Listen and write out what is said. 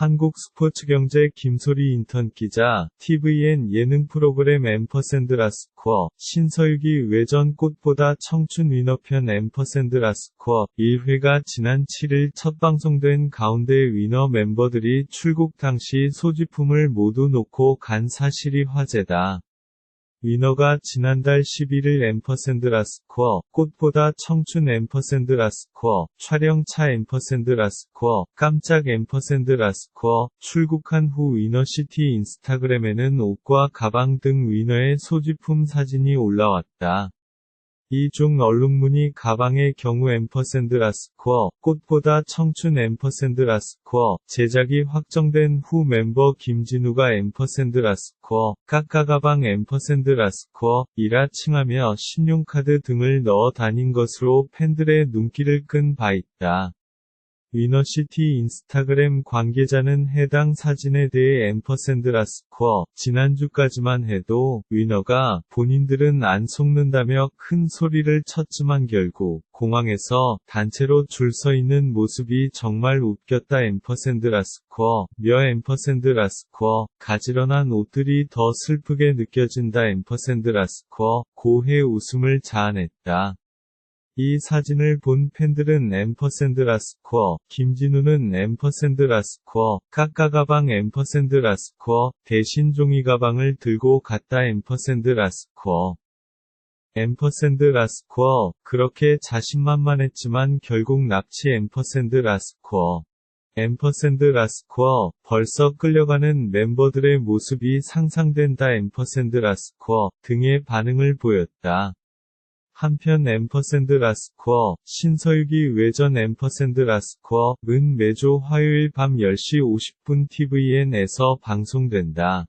한국 스포츠경제 김소리 인턴 기자, TVN 예능 프로그램 앰퍼샌드 라스코어, 신서유기 외전 꽃보다 청춘 위너편 앰퍼샌드 라스코어 1회가 지난 7일 첫 방송된 가운데 위너 멤버들이 출국 당시 소지품을 모두 놓고 간 사실이 화제다. 위너가 지난달 11일 앰퍼샌드 라스코어, 꽃보다 청춘 앰퍼샌드 라스코어, 촬영차 앰퍼샌드 라스코어, 깜짝 앰퍼샌드 라스코어, 출국한 후 위너시티 인스타그램에는 옷과 가방 등 위너의 소지품 사진이 올라왔다. 이중 얼룩무늬 가방의 경우 앰퍼샌드 라스코어, 꽃보다 청춘 앰퍼샌드 라스코어, 제작이 확정된 후 멤버 김진우가 앰퍼샌드 라스코어, 까까가방 앰퍼샌드 라스코어, 이라 칭하며 신용카드 등을 넣어 다닌 것으로 팬들의 눈길을 끈 바 있다. 위너시티 인스타그램 관계자는 해당 사진에 대해 앰퍼샌드 라스코어, 지난주까지만 해도 위너가 본인들은 안 속는다며 큰 소리를 쳤지만 결국 공항에서 단체로 줄 서 있는 모습이 정말 웃겼다 앰퍼샌드 라스코어, 며 앰퍼샌드 라스코어, 가지런한 옷들이 더 슬프게 느껴진다 앰퍼샌드 라스코어, 고해 웃음을 자아냈다. 이 사진을 본 팬들은 앰퍼샌드 라스코어, 김진우는 앰퍼샌드 라스코어, 까까가방 앰퍼샌드 라스코어, 대신 종이 가방을 들고 갔다 앰퍼샌드 라스코어. 앰퍼샌드 라스코어, 그렇게 자신만만했지만 결국 납치 앰퍼샌드 라스코어. 앰퍼샌드 라스코어, 벌써 끌려가는 멤버들의 모습이 상상된다 앰퍼샌드 라스코어 등의 반응을 보였다. 한편 앰퍼샌드 라스코어, 신서유기 외전 앰퍼샌드 라스코어, 은 매주 화요일 밤 10시 50분 TVN에서 방송된다.